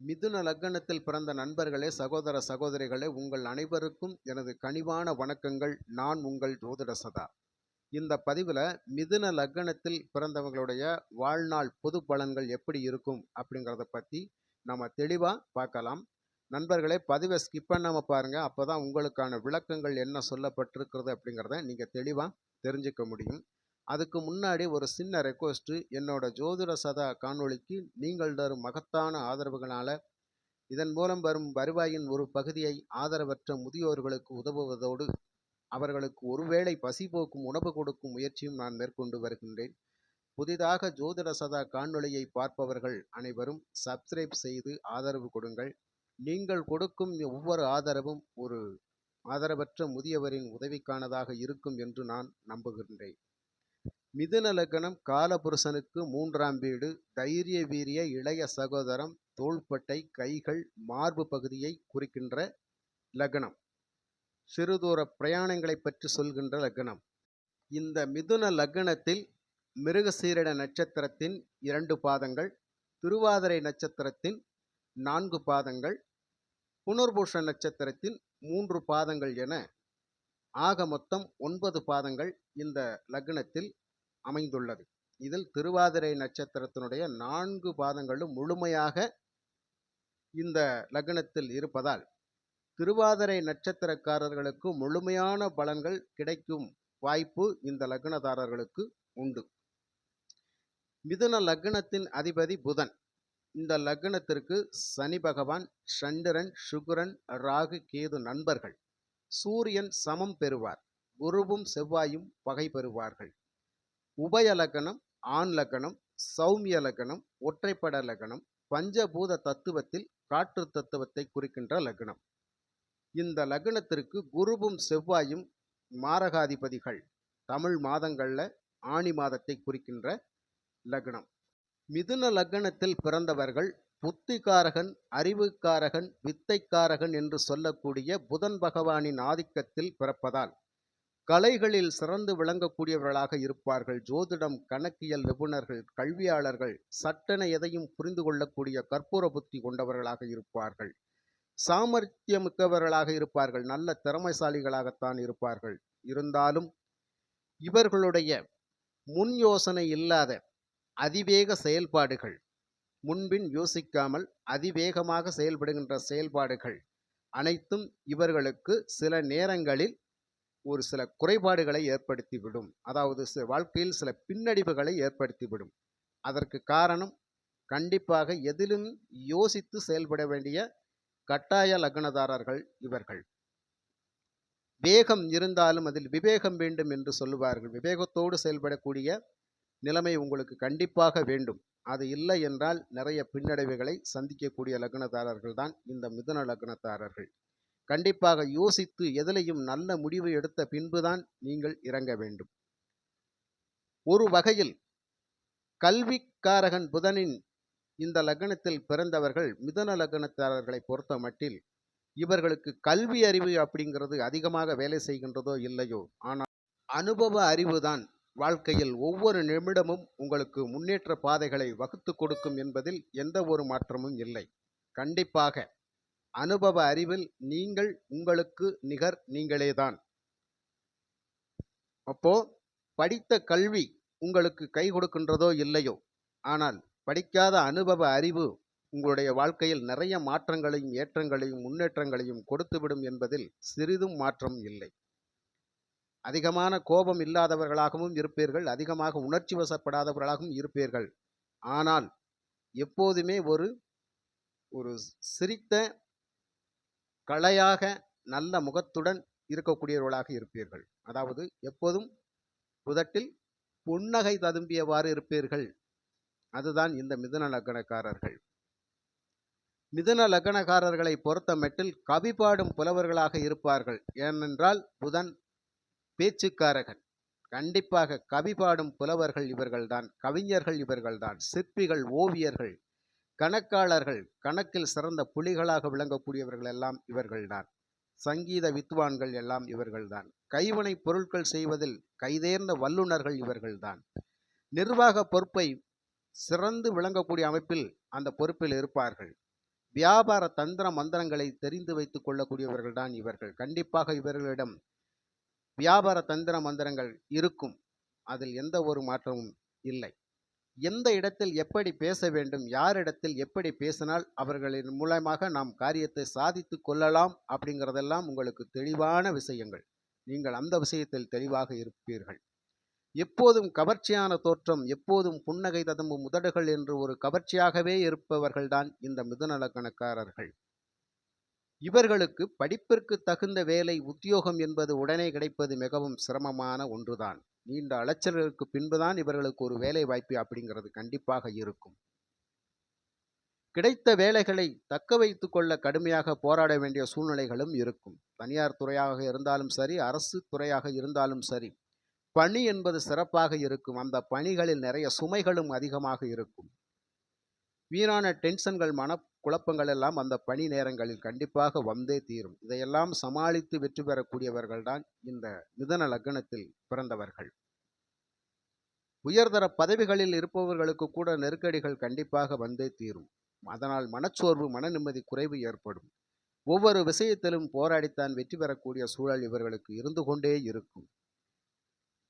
மிதுன லக்னத்தில் பிறந்த நண்பர்களே சகோதர சகோதரிகளே உங்கள் அனைவருக்கும் எனது கனிவான வணக்கங்கள். நான் உங்கள் ஜோதிட சதா. இந்த பதிவில் மிதுன லக்னத்தில் பிறந்தவங்களுடைய வாழ்நாள் பொது பலன்கள் எப்படி இருக்கும் அப்படிங்கிறத பற்றி நம்ம தெளிவாக பார்க்கலாம். நண்பர்களே பதிவை ஸ்கிப் பண்ணாமல் பாருங்கள் அப்போ தான் உங்களுக்கான விளக்கங்கள் என்ன சொல்லப்பட்டிருக்கிறது அப்படிங்கிறத நீங்கள் தெளிவாக தெரிஞ்சுக்க முடியும். அதுக்கு முன்னாடி ஒரு சின்ன ரெக்வஸ்ட்டு என்னோட ஜோதிட சதா காணொளிக்கு நீங்கள் தரும் மகத்தான ஆதரவுகளால் இதன் மூலம் வரும் வருவாயின் ஒரு பகுதியை ஆதரவற்ற முதியோர்களுக்கு உதவுவதோடு அவர்களுக்கு ஒருவேளை பசி போக்கும் உணவு கொடுக்கும் முயற்சியும் நான் மேற்கொண்டு வருகின்றேன். புதிதாக ஜோதிட சதா காணொளியை பார்ப்பவர்கள் அனைவரும் சப்ஸ்கிரைப் செய்து ஆதரவு கொடுங்கள். நீங்கள் கொடுக்கும் ஒவ்வொரு ஆதரவும் ஒரு ஆதரவற்ற முதியவரின் உதவிக்கானதாக இருக்கும் என்று நான் நம்புகின்றேன். மிதுன லக்னம் காலபுருஷனுக்கு மூன்றாம் வீடு தைரிய வீரிய இளைய சகோதரம் தோள்பட்டை கைகள் மார்பு பகுதியை குறிக்கின்ற லக்னம். சிறுதூர பிரயாணங்களை பற்றி சொல்கின்ற லக்னம். இந்த மிதுன லக்னத்தில் மிருகசீரட நட்சத்திரத்தின் இரண்டு பாதங்கள் திருவாதிரை நட்சத்திரத்தின் நான்கு பாதங்கள் புனர்பூஷ நட்சத்திரத்தின் மூன்று பாதங்கள் என ஆக மொத்தம் ஒன்பது பாதங்கள் இந்த லக்னத்தில் அமைந்துள்ளது. இதில் திருவாதிரை நட்சத்திரத்தினுடைய நான்கு பாதங்களும் முழுமையாக இந்த லக்னத்தில் இருப்பதால் திருவாதிரை நட்சத்திரக்காரர்களுக்கு முழுமையான பலன்கள் கிடைக்கும் வாய்ப்பு இந்த லக்னதாரர்களுக்கு உண்டு. மிதுன லக்னத்தின் அதிபதி புதன். இந்த லக்னத்திற்கு சனி பகவான் சந்திரன் சுக்கிரன் ராகு கேது நண்பர்கள். சூரியன் சமம் பெறுவார். குருவும் செவ்வாயும் பகை பெறுவார்கள். உபய லக்கணம் ஆண் லக்கணம் சௌமிய லக்கணம் ஒற்றைப்பட லக்கணம் பஞ்சபூத தத்துவத்தில் காற்று தத்துவத்தை குறிக்கின்ற லக்னம் இந்த லக்னத்திற்கு குருவும் செவ்வாயும் மாரகாதிபதிகள். தமிழ் மாதங்களில் ஆணி மாதத்தை குறிக்கின்ற லக்னம் மிதுன லக்னத்தில் பிறந்தவர்கள் புத்திகாரகன் அறிவுக்காரகன் வித்தைக்காரகன் என்று சொல்லக்கூடிய புதன் பகவானின் ஆதிக்கத்தில் பிறப்பதால் கலைகளில் சிறந்து விளங்கக்கூடியவர்களாக இருப்பார்கள். ஜோதிடம் கணக்கியல் நிபுணர்கள் கல்வியாளர்கள் சட்டென எதையும் புரிந்து கொள்ளக்கூடிய கற்பூர புத்தி கொண்டவர்களாக இருப்பார்கள். சாமர்த்தியமிக்கவர்களாக இருப்பார்கள். நல்ல திறமைசாலிகளாகத்தான் இருப்பார்கள். இருந்தாலும் இவர்களுடைய முன் யோசனை இல்லாத அதிவேக செயல்பாடுகள் முன்பின் யோசிக்காமல் அதிவேகமாக செயல்படுகின்ற செயல்பாடுகள் அனைத்தும் இவர்களுக்கு சில நேரங்களில் ஒரு சில குறைபாடுகளை ஏற்படுத்திவிடும். அதாவது சில வாழ்க்கையில் சில பின்னடைவுகளை ஏற்படுத்திவிடும். அதற்கு காரணம் கண்டிப்பாக எதிலும் யோசித்து செயல்பட வேண்டிய கட்டாய லக்னதாரர்கள் இவர்கள். வேகம் இருந்தாலும் அதில் விவேகம் வேண்டும் என்று சொல்லுவார்கள். விவேகத்தோடு செயல்படக்கூடிய நிலைமை உங்களுக்கு கண்டிப்பாக வேண்டும். அது இல்லை என்றால் நிறைய பின்னடைவுகளை சந்திக்கக்கூடிய லக்னதாரர்கள் தான் இந்த மிதுன லக்னதாரர்கள். கண்டிப்பாக யோசித்து எதிலையும் நல்ல முடிவு எடுத்த பின்புதான் நீங்கள் இறங்க வேண்டும். ஒரு வகையில் கல்விக்காரகன் புதனின் இந்த லக்னத்தில் பிறந்தவர்கள் மிதன லக்னத்தாரர்களை பொறுத்த மட்டில் இவர்களுக்கு கல்வி அறிவு அப்படிங்கிறது அதிகமாக வேலை செய்கின்றதோ இல்லையோ ஆனால் அனுபவ அறிவுதான் வாழ்க்கையில் ஒவ்வொரு நிமிடமும் உங்களுக்கு முன்னேற்ற பாதைகளை வகுத்து கொடுக்கும் என்பதில் எந்த ஒரு மாற்றமும் இல்லை. கண்டிப்பாக அனுபவ அறிவில் நீங்கள் உங்களுக்கு நிகர் நீங்களேதான். அப்போ படித்த கல்வி உங்களுக்கு கை கொடுக்கின்றதோ இல்லையோ? ஆனால் படிக்காத அனுபவ அறிவு உங்களுடைய வாழ்க்கையில் நிறைய மாற்றங்களையும் ஏற்றங்களையும் முன்னேற்றங்களையும் கொடுத்துவிடும் என்பதில் சிறிதும் மாற்றம் இல்லை. அதிகமான கோபம் இல்லாதவர்களாகவும் இருப்பீர்கள் அதிகமாக உணர்ச்சி வசப்படாதவர்களாகவும் இருப்பீர்கள். ஆனால் எப்போதுமே ஒரு ஒரு சிரித்த கலையாக நல்ல முகத்துடன் இருக்கக்கூடியவர்களாக இருப்பீர்கள். அதாவது எப்போதும் புதட்டில் புன்னகை ததும்பியவாறு இருப்பீர்கள். அதுதான் இந்த மிதுன லக்னக்காரர்கள். மிதுன லக்னக்காரர்களை பொறுத்த மட்டில் கவி பாடும் புலவர்களாக இருப்பார்கள். ஏனென்றால் புதன் பேச்சுக்காரகன். கண்டிப்பாக கவி பாடும் புலவர்கள் இவர்கள்தான். கவிஞர்கள் இவர்கள்தான். சிற்பிகள் ஓவியர்கள். கணக்காளர்கள் கணக்கில் சிறந்த புலிகளாக விளங்கக்கூடியவர்கள் எல்லாம் இவர்கள்தான். சங்கீத வித்வான்கள் எல்லாம் இவர்கள்தான். கைவினை பொருட்கள் செய்வதில் கைதேர்ந்த வல்லுநர்கள் இவர்கள்தான். நிர்வாக பொறுப்பை சிறந்து விளங்கக்கூடிய அமைப்பில் அந்த பொறுப்பில் இருப்பார்கள். வியாபார தந்திர மந்திரங்களை தெரிந்து வைத்துக் கொள்ளக்கூடியவர்கள் தான் இவர்கள். கண்டிப்பாக இவர்களிடம் வியாபார தந்திர மந்திரங்கள் இருக்கும். அதில் எந்த ஒரு மாற்றமும் இல்லை. எந்த இடத்தில் எப்படி பேச வேண்டும் யாரிடத்தில் எப்படி பேசினால் அவர்களின் மூலமாக நாம் காரியத்தை சாதித்து கொள்ளலாம் அப்படிங்கிறதெல்லாம் உங்களுக்கு தெளிவான விஷயங்கள். நீங்கள் அந்த விஷயத்தில் தெளிவாக இருப்பீர்கள். எப்போதும் கவர்ச்சியான தோற்றம் எப்போதும் புன்னகை ததும்பும் உதடுகள் என்று ஒரு கவர்ச்சியாகவே இருப்பவர்கள்தான் இந்த மிதுநலக்கணக்காரர்கள் இவர்களுக்கு படிப்பிற்கு தகுந்த வேலை உத்தியோகம் என்பது உடனே கிடைப்பது மிகவும் சிரமமான ஒன்றுதான். நீண்ட அலைச்சல்களுக்கு பின்புதான் இவர்களுக்கு ஒரு வேலை வாய்ப்பு அப்படிங்கிறது கண்டிப்பாக இருக்கும். கிடைத்த வேலைகளை தக்க வைத்து கொள்ள கடுமையாக போராட வேண்டிய சூழ்நிலைகளும் இருக்கும். தனியார் துறையாக இருந்தாலும் சரி அரசு துறையாக இருந்தாலும் சரி பணி என்பது சிறப்பாக இருக்கும். அந்த பணிகளில் நிறைய சுமைகளும் அதிகமாக இருக்கும். வீணான டென்ஷன்கள் மன குழப்பங்கள் எல்லாம் அந்த பணி நேரங்களில் கண்டிப்பாக வந்தே தீரும். இதையெல்லாம் சமாளித்து வெற்றி பெறக்கூடியவர்கள்தான் இந்த மிதன லக்னத்தில் பிறந்தவர்கள். உயர்தர பதவிகளில் இருப்பவர்களுக்கு கூட நெருக்கடிகள் கண்டிப்பாக வந்தே தீரும். அதனால் மனச்சோர்வு மன நிம்மதி குறைவு ஏற்படும். ஒவ்வொரு விஷயத்திலும் போராடித்தான் வெற்றி பெறக்கூடிய சூழல் இவர்களுக்கு இருந்து கொண்டே இருக்கும்.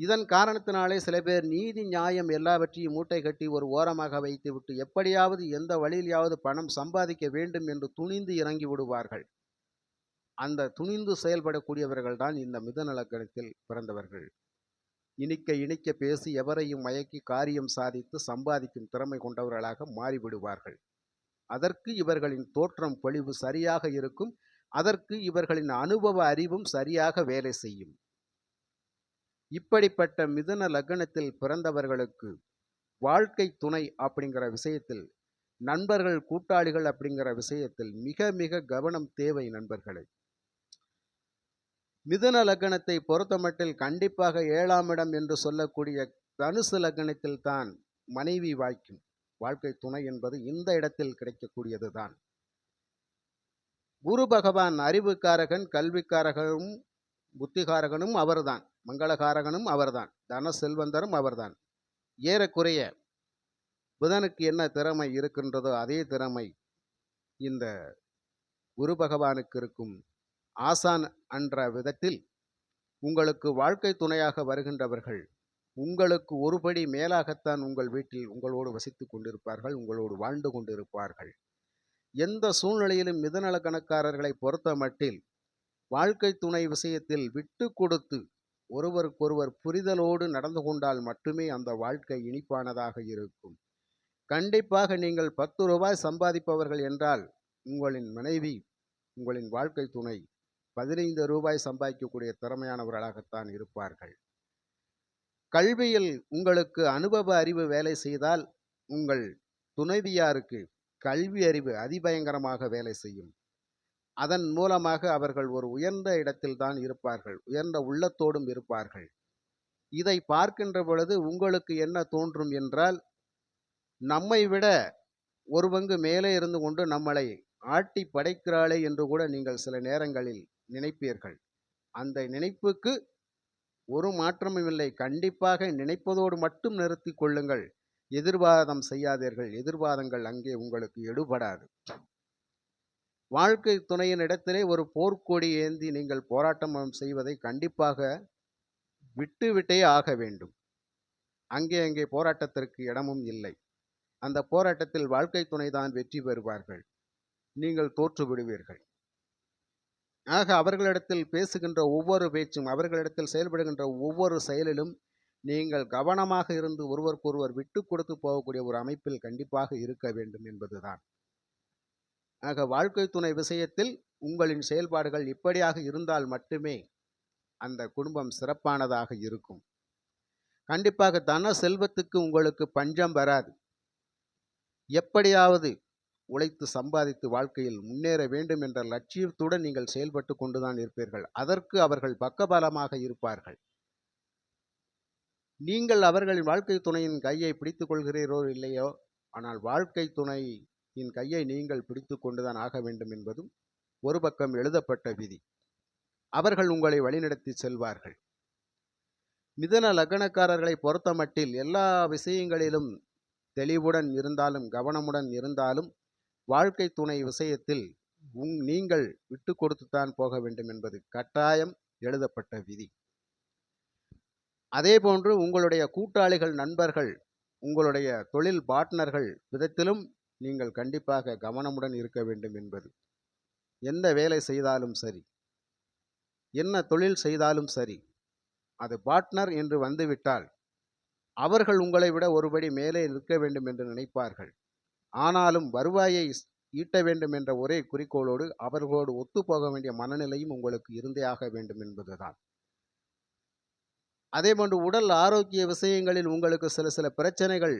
இதன் காரணத்தினாலே சில பேர் நீதி நியாயம் எல்லாவற்றையும் மூட்டை கட்டி ஒரு ஓரமாக வைத்துவிட்டு எப்படியாவது எந்த வழியிலாவது பணம் சம்பாதிக்க வேண்டும் என்று துணிந்து இறங்கி விடுவார்கள். அந்த துணிந்து செயல்படக்கூடியவர்கள் தான் இந்த மிதநலக்கணத்தில் பிறந்தவர்கள். இனிக்க இனிக்க பேசி எவரையும் மயக்கி காரியம் சாதித்து சம்பாதிக்கும் திறமை கொண்டவர்களாக மாறிவிடுவார்கள். அதற்கு இவர்களின் தோற்றம் பொழிவு சரியாக இருக்கும். அதற்கு இவர்களின் அனுபவ அறிவும் சரியாக வேலை செய்யும். இப்படிப்பட்ட மிதுன லக்னத்தில் பிறந்தவர்களுக்கு வாழ்க்கை துணை அப்படிங்கிற விஷயத்தில் நண்பர்கள் கூட்டாளிகள் அப்படிங்கிற விஷயத்தில் மிக மிக கவனம் தேவை நண்பர்களே. மிதுன லக்னத்தை பொறுத்தமட்டில் கண்டிப்பாக ஏழாம் இடம் என்று சொல்லக்கூடிய தனுசு லக்னத்தில் தான் மனைவி வாய்க்கும். வாழ்க்கை துணை என்பது இந்த இடத்தில் கிடைக்கக்கூடியதுதான். குரு பகவான் அறிவுக்காரகன் கல்விக்காரகனும் புத்திகாரகனும் அவர்தான் மங்களகாரகனும் அவர்தான் தன செல்வந்தரும் அவர்தான். ஏறக்குறைய புதனுக்கு என்ன திறமை இருக்கின்றதோ அதே திறமை இந்த குரு பகவானுக்கு இருக்கும். ஆசான் என்ற விதத்தில் உங்களுக்கு வாழ்க்கை துணையாக வருகின்றவர்கள் உங்களுக்கு ஒருபடி மேலாகத்தான் உங்கள் வீட்டில் உங்களோடு வசித்துக் கொண்டிருப்பார்கள் உங்களோடு வாழ்ந்து கொண்டிருப்பார்கள். எந்த சூழ்நிலையிலும் மிதநல கணக்காரர்களை பொறுத்த மட்டில் வாழ்க்கை துணை விஷயத்தில் விட்டு கொடுத்து ஒருவருக்கொருவர் புரிதலோடு நடந்து கொண்டால் மட்டுமே அந்த வாழ்க்கை இனிப்பானதாக இருக்கும். கண்டிப்பாக நீங்கள் பத்து ரூபாய் சம்பாதிப்பவர்கள் என்றால் உங்களின் மனைவி உங்களின் வாழ்க்கை துணை பதினைந்து ரூபாய் சம்பாதிக்கக்கூடிய திறமையானவர்களாகத்தான் இருப்பார்கள். கல்வியில் உங்களுக்கு அனுபவ அறிவு வேலை செய்தால் உங்கள் துணைவியாருக்கு கல்வி அறிவு அதிபயங்கரமாக வேலை செய்யும். அதன் மூலமாக அவர்கள் ஒரு உயர்ந்த இடத்தில்தான் இருப்பார்கள். உயர்ந்த உள்ளத்தோடும் இருப்பார்கள். இதை பார்க்கின்ற பொழுது உங்களுக்கு என்ன தோன்றும் என்றால் நம்மை விட ஒரு பங்கு மேலே இருந்து கொண்டு நம்மளை ஆட்டி படைக்கிறாளே என்று கூட நீங்கள் சில நேரங்களில் நினைப்பீர்கள். அந்த நினைப்புக்கு ஒரு மாற்றமும் இல்லை. கண்டிப்பாக நினைப்பதோடு மட்டும் நிறுத்தி கொள்ளுங்கள். எதிர்வாதம் செய்யாதீர்கள். எதிர்வாதங்கள் அங்கே உங்களுக்கு எடுபடாது. வாழ்க்கை துணையின் இடத்திலே ஒரு போர்க்கொடி ஏந்தி நீங்கள் போராட்டம் செய்வதை கண்டிப்பாக விட்டுவிட்டே ஆக வேண்டும். அங்கே அங்கே போராட்டத்திற்கு இடமும் இல்லை. அந்த போராட்டத்தில் வாழ்க்கை துணைதான் வெற்றி பெறுவார்கள். நீங்கள் தோற்று விடுவீர்கள். ஆக அவர்களிடத்தில் பேசுகின்ற ஒவ்வொரு பேச்சும் அவர்களிடத்தில் செயல்படுகின்ற ஒவ்வொரு செயலிலும் நீங்கள் கவனமாக இருந்து ஒருவருக்கொருவர் விட்டு கொடுத்து போகக்கூடிய ஒரு அமைப்பில் கண்டிப்பாக இருக்க வேண்டும் என்பதுதான். ஆக வாழ்க்கை துணை விஷயத்தில் உங்களின் செயல்பாடுகள் இப்படியாக இருந்தால் மட்டுமே அந்த குடும்பம் சிறப்பானதாக இருக்கும். கண்டிப்பாக தன செல்வத்துக்கு உங்களுக்கு பஞ்சம் வராது. எப்படியாவது உழைத்து சம்பாதித்து வாழ்க்கையில் முன்னேற வேண்டும் என்ற லட்சியத்துடன் நீங்கள் செயல்பட்டு கொண்டுதான் இருப்பீர்கள். அதற்கு அவர்கள் பக்கபலமாக இருப்பார்கள். நீங்கள் அவர்களின் வாழ்க்கை துணையின் கையை பிடித்துக் கொள்கிறீரோ இல்லையோ ஆனால் வாழ்க்கை துணை என் கையை நீங்கள் பிடித்து கொண்டுதான் ஆக வேண்டும் என்பதும் ஒரு பக்கம் எழுதப்பட்ட விதி. அவர்கள் உங்களை வழிநடத்தி செல்வார்கள். மிதன லக்னக்காரர்களை பொறுத்தமட்டில் எல்லா விஷயங்களிலும் தெளிவுடன் இருந்தாலும் கவனமுடன் இருந்தாலும் வாழ்க்கை துணை விஷயத்தில் உங் நீங்கள் விட்டு கொடுத்துத்தான் போக வேண்டும் என்பது கட்டாயம் எழுதப்பட்ட விதி. அதேபோன்று உங்களுடைய கூட்டாளிகள் நண்பர்கள் உங்களுடைய தொழில் பார்ட்னர்கள் விதத்திலும் நீங்கள் கண்டிப்பாக கவனமுடன் இருக்க வேண்டும் என்பது. எந்த வேலை செய்தாலும் சரி. என்ன தொழில் செய்தாலும் சரி. அது பார்ட்னர் என்று வந்துவிட்டால் அவர்கள் உங்களை விட ஒருபடி மேலே நிற்க வேண்டும் என்று நினைப்பார்கள். ஆனாலும் வருவாயை ஈட்ட வேண்டும் என்ற ஒரே குறிக்கோளோடு அவர்களோடு ஒத்துப்போக வேண்டிய மனநிலையும் உங்களுக்கு இருந்தே ஆக வேண்டும் என்பதுதான். அதேபோன்று உடல் ஆரோக்கிய விஷயங்களில் உங்களுக்கு சில சில பிரச்சனைகள்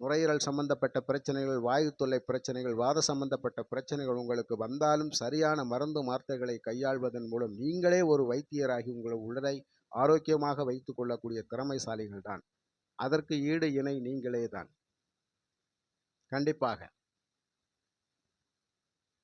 நுரையீரல் சம்பந்தப்பட்ட பிரச்சனைகள் வாயு தொல்லை பிரச்சனைகள் வாத சம்பந்தப்பட்ட பிரச்சனைகள் உங்களுக்கு வந்தாலும் சரியான மருந்து மாத்திரைகளை கையாள்வதன் மூலம் நீங்களே ஒரு வைத்தியராகி உங்கள் உடலை ஆரோக்கியமாக வைத்துக் கொள்ளக்கூடிய திறமைசாலிகள் தான். அதற்கு ஈடு இணை நீங்களே தான். கண்டிப்பாக.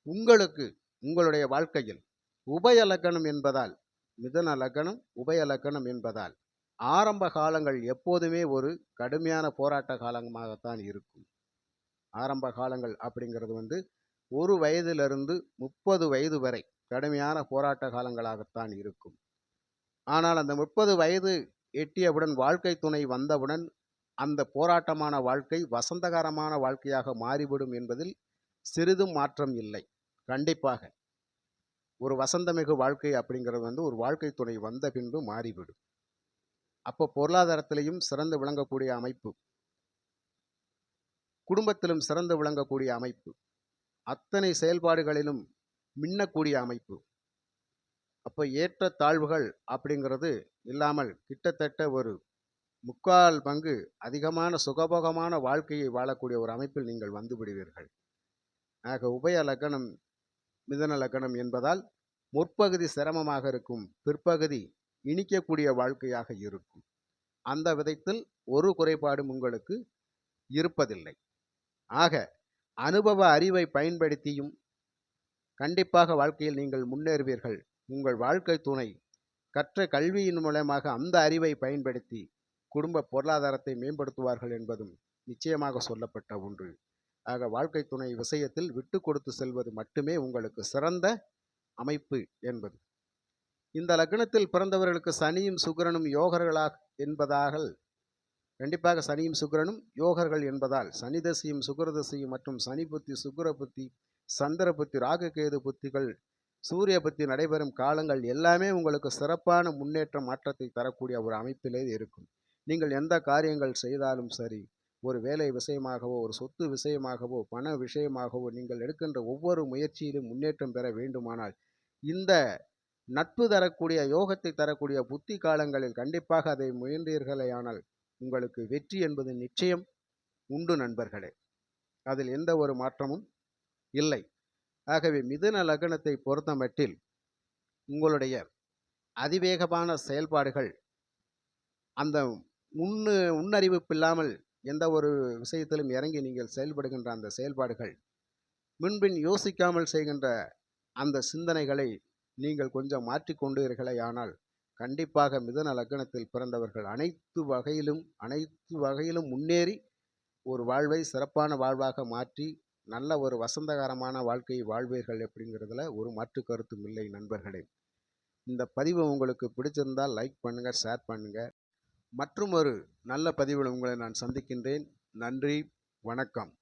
உங்களுக்கு உங்களுடைய வாழ்க்கையில் உபய லக்கணம் என்பதால் மிதன லக்கணம் உபய லக்கணம் என்பதால் ஆரம்ப காலங்கள் எப்போதுமே ஒரு கடுமையான போராட்ட காலமாகத்தான் இருக்கும். ஆரம்ப காலங்கள் அப்படிங்கிறது வந்து ஒரு வயதிலிருந்து முப்பது வயது வரை கடுமையான போராட்ட காலங்களாகத்தான் இருக்கும். ஆனால் அந்த முப்பது வயது எட்டியவுடன் வாழ்க்கை துணை வந்தவுடன் அந்த போராட்டமான வாழ்க்கை வசந்தகரமான வாழ்க்கையாக மாறிவிடும் என்பதில் சிறிதும் மாற்றம் இல்லை. கண்டிப்பாக ஒரு வசந்தமிகு வாழ்க்கை அப்படிங்கிறது வந்து ஒரு வாழ்க்கை துணை வந்த பின்பு மாறிவிடும். அப்போ பொருளாதாரத்திலையும் சிறந்து விளங்கக்கூடிய அமைப்பு. குடும்பத்திலும் சிறந்து விளங்கக்கூடிய அமைப்பு. அத்தனை செயல்பாடுகளிலும் மின்னக்கூடிய அமைப்பு. அப்போ ஏற்ற தாழ்வுகள் அப்படிங்கிறது இல்லாமல் கிட்டத்தட்ட ஒரு முக்கால் பங்கு அதிகமான சுகபோகமான வாழ்க்கையை வாழக்கூடிய ஒரு அமைப்பில் நீங்கள் வந்து விடுவீர்கள். ஆக உபய லக்கணம் மிதன லக்கணம் என்பதால் முற்பகுதி சிரமமாக இருக்கும் பிற்பகுதி இனிக்கக்கூடிய வாழ்க்கையாக இருக்கும். அந்த விதத்தில் ஒரு குறைபாடும் உங்களுக்கு இருப்பதில்லை. ஆக அனுபவ அறிவை பயன்படுத்தியும் கண்டிப்பாக வாழ்க்கையில் நீங்கள் முன்னேறுவீர்கள். உங்கள் வாழ்க்கை துணை கற்ற கல்வியின் மூலமாக அந்த அறிவை பயன்படுத்தி குடும்ப பொருளாதாரத்தை மேம்படுத்துவார்கள் என்பதும் நிச்சயமாக சொல்லப்பட்ட ஒன்று. ஆக வாழ்க்கை துணை விஷயத்தில் விட்டு கொடுத்து செல்வது மட்டுமே உங்களுக்கு சிறந்த அமைப்பு என்பது. இந்த லக்னத்தில் பிறந்தவர்களுக்கு சனியும் சுக்கரனும் யோகர்களாக என்பதாக கண்டிப்பாக சனியும் சுக்கரனும் யோகர்கள் என்பதால் சனி தசையும் சுக்கர தசையும் மற்றும் சனி புத்தி சுக்கர புத்தி சந்திர புத்தி ராககேது புத்திகள் சூரிய புத்தி நடைபெறும் காலங்கள் எல்லாமே உங்களுக்கு சிறப்பான முன்னேற்ற மாற்றத்தை தரக்கூடிய ஒரு அமைப்பிலே இருக்கும். நீங்கள் எந்த காரியங்கள் செய்தாலும் சரி ஒரு வேலை விஷயமாகவோ ஒரு சொத்து விஷயமாகவோ பண விஷயமாகவோ நீங்கள் எடுக்கின்ற ஒவ்வொரு முயற்சியிலும் முன்னேற்றம் பெற வேண்டுமானால் இந்த நட்பு தரக்கூடிய யோகத்தை தரக்கூடிய புத்தி காலங்களில் கண்டிப்பாக அதை முயன்றீர்களேயானால் உங்களுக்கு வெற்றி என்பது நிச்சயம் உண்டு நண்பர்களே. அதில் எந்த ஒரு மாற்றமும் இல்லை. ஆகவே மிதுன லக்னத்தை பொறுத்தமட்டில் உங்களுடைய அதிவேகமான செயல்பாடுகள் அந்த முன்னு முன்னறிவிப்பில்லாமல் எந்த ஒரு விஷயத்திலும் இறங்கி நீங்கள் செயல்படுகின்ற அந்த செயல்பாடுகள் முன்பின் யோசிக்காமல் செய்கின்ற அந்த சிந்தனைகளை நீங்கள் கொஞ்சம் மாற்றிக்கொண்டீர்களேயானால் கண்டிப்பாக மிதன லக்னத்தில் பிறந்தவர்கள் அனைத்து வகையிலும் அனைத்து வகையிலும் முன்னேறி ஒரு வாழ்வை சிறப்பான வாழ்வாக மாற்றி நல்ல ஒரு வசந்தகரமான வாழ்க்கையை வாழ்வீர்கள் அப்படிங்கிறதுல ஒரு மாற்று கருத்தும் இல்லை நண்பர்களே. இந்த பதிவு உங்களுக்கு பிடிச்சிருந்தால் லைக் பண்ணுங்கள் ஷேர் பண்ணுங்கள் மற்றும் ஒரு நல்ல பதிவில் உங்களை நான் சந்திக்கின்றேன். நன்றி வணக்கம்.